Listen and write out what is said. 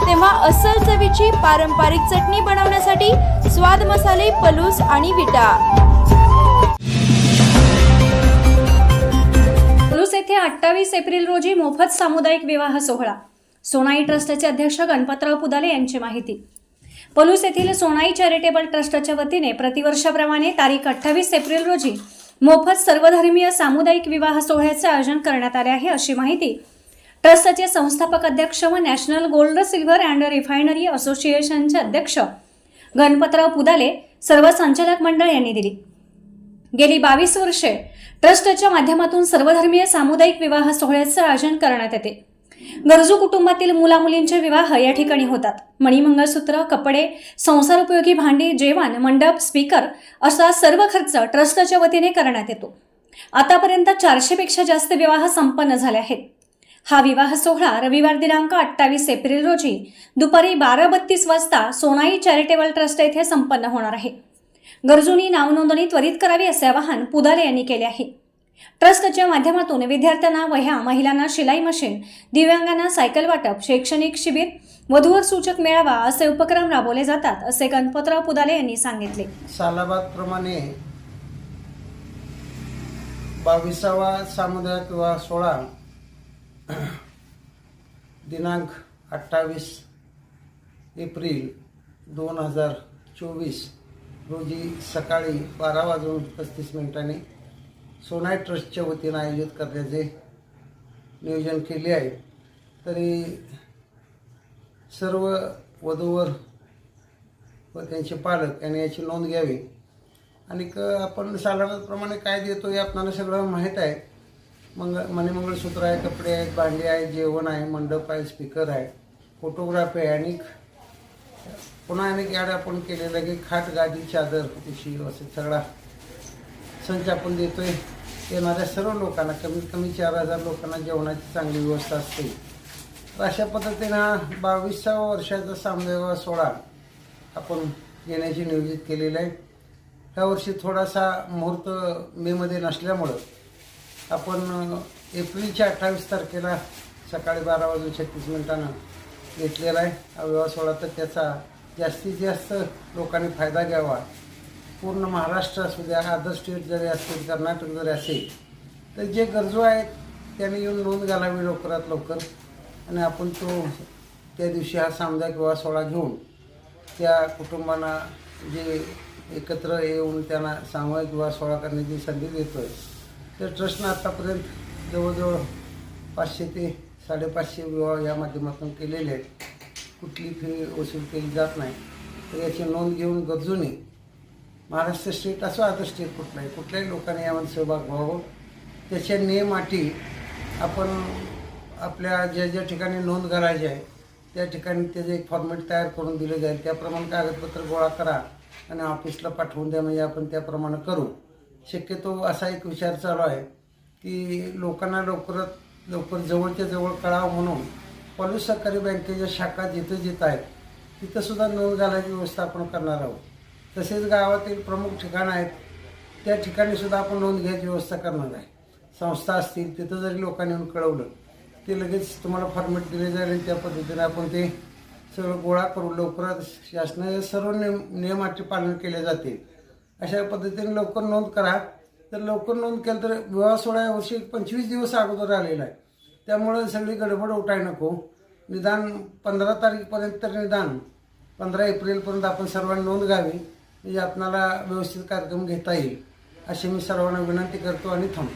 तेव्हा अस्सल चवीची पारंपरिक चटणी बनवण्यासाठी स्वाद मसाले पलूस आणि विटा. पलूस येथे अठ्ठावीस एप्रिल रोजी मोफत सामुदायिक विवाह सोहळा. सोनाई ट्रस्टचे अध्यक्ष गणपतराव पुदाले यांची माहिती. पलूस येथील सोनाई चॅरिटेबल ट्रस्टच्या वतीने प्रतिवर्षाप्रमाणे तारीख अठ्ठावीस एप्रिल रोजी मोफत सर्वधर्मीय सामुदायिक विवाह सोहळ्याचे आयोजन करण्यात आले आहे अशी माहिती ट्रस्टचे संस्थापक अध्यक्ष व national gold silver and refinery असोसिएशनचे अध्यक्ष गणपतराव पुदाले सर्व संचालक मंडळ यांनी दिली. गेली बावीस वर्षे ट्रस्टच्या माध्यमातून सर्वधर्मीय सामुदायिक विवाह सोहळ्याचं आयोजन करण्यात येते. गरजू कुटुंबातील मुलामुलींचे विवाह या ठिकाणी होतात. मणिमंगळसूत्र कपडे संसार उपयोगी भांडी जेवण मंडप स्पीकर असा सर्व खर्च ट्रस्टच्या वतीने करण्यात येतो. आतापर्यंत चारशेपेक्षा जास्त विवाह संपन्न झाले आहेत. हा विवाह सोहळा रविवार दिनांक अठ्ठावीस एप्रिल रोजी दुपारी बारा बत्तीस वाजता सोनाई चॅरिटेबल ट्रस्ट येथे संपन्न होणार आहे. गरजूंनी नावनोंदणी त्वरित करावी असे आवाहन पुदारे यांनी केले आहे. ट्रस्टच्या माध्यमातून विद्यार्थ्यांना वह्या महिलांना शिलाई मशीन दिव्यांगांना सायकल वाटप शैक्षणिक शिबिर वधूवर सूचक मेळावा असे उपक्रम राबवले जातात असे गणपतराव पुदाले यांनी सांगितले. सालाबादप्रमाणे बावीसावा सामुदायिक विवाह सोहळा दिनांक अठ्ठावीस एप्रिल दोन हजार चोवीस रोजी सकाळी बारा वाजून पस्तीस मिनिटांनी सोनाई ट्रस्टच्या वतीनं आयोजित करण्याचे नियोजन केले आहे. तरी सर्व वधूवर व त्यांचे पालक यांनी याची नोंद घ्यावी. आणि क आपण साधारणप्रमाणे काय देतो हे आपल्याला सगळं माहीत आहे. मंग मणिमंगळसूत्र आहे कपडे आहेत भांडी आहे जेवण आहे मंडप आहे स्पीकर आहे फोटोग्राफी आहे आणि पुन्हा अनेक ॲड आपण केलेलं आहे की खाट गादी चादर उशी असं सगळा संच आपण देतोय. येणाऱ्या सर्व लोकांना कमीत कमी चार हजार लोकांना जेवणाची चांगली व्यवस्था असते. तर अशा पद्धतीनं हा बावीसाव्या वर्षाचा सामदेवा सोहळा आपण येण्याची नियोजित केलेलं आहे. ह्या वर्षी थोडासा मुहूर्त मेमध्ये नसल्यामुळं आपण एप्रिलच्या अठ्ठावीस तारखेला सकाळी बारा वाजून छत्तीस मिनिटानं घेतलेला आहे. हा विवाह सोहळा तर त्याचा जास्तीत जास्त लोकांनी फायदा घ्यावा. पूर्ण महाराष्ट्र असू द्या अदर स्टेट जरी असतील कर्नाटक जरी असेल तर जे गरजू आहेत त्यांनी येऊन नोंद घालावी लवकरात लवकर. आणि आपण तो त्या दिवशी हा सामुदायिक विवाह सोहळा घेऊन त्या कुटुंबांना जे एकत्र येऊन त्यांना सामूहिक विवाह सोहळा करण्याची संधी देतो आहे तर ट्रस्टनं आत्तापर्यंत जवळजवळ पाचशे ते साडेपाचशे विवाह या माध्यमातून केलेले आहेत. कुठली फी वसूल केली जात नाही. तर याची नोंद घेऊन गरजूने महाराष्ट्र स्टेट असो आता स्टेट कुठलाही कुठल्याही लोकांनी यामध्ये सहभाग व्हावं. त्याच्या नियम अटी आपण आपल्या ज्या ज्या ठिकाणी नोंद करायची आहे त्या ठिकाणी त्याचे एक फॉर्मॅट तयार करून दिले जाईल. त्याप्रमाणे कागदपत्र गोळा करा आणि ऑफिसला पाठवून द्या म्हणजे आपण त्याप्रमाणे करू. शक्यतो असा एक विचार चालू आहे की लोकांना लवकरात लवकर जवळच्या जवळ कळावं म्हणून पॉलिस सहकारी बँकेच्या शाखा जिथं जिथं आहेत तिथंसुद्धा नोंद घालायची व्यवस्था आपण करणार आहोत. तसेच गावातील प्रमुख ठिकाणं आहेत त्या ठिकाणीसुद्धा आपण नोंद घ्यायची व्यवस्था करणार आहे. संस्था असतील तिथं जरी लोकांनी येऊन कळवलं ते लगेच तुम्हाला फॉर्मेट दिले जाईल आणि त्या पद्धतीने आपण ते सगळं गोळा करू लवकरात शासनाच्या सर्व नियम नियमाचे पालन केले जाते अशा पद्धतीने लवकर नोंद करा. तर लवकर नोंद केलं तर विवाह सोहळा यावर्षी पंचवीस दिवस अगोदर आलेला आहे. त्यामुळं सगळी गडबड उठाय नको. निदान पंधरा तारीखपर्यंत तर निदान पंधरा एप्रिलपर्यंत आपण सर्वांनी नोंद घ्यावी. म्हणजे आपणाला व्यवस्थित कार्यक्रम घेता येईल. अशी मी सर्वांना विनंती करतो आणि थांबतो.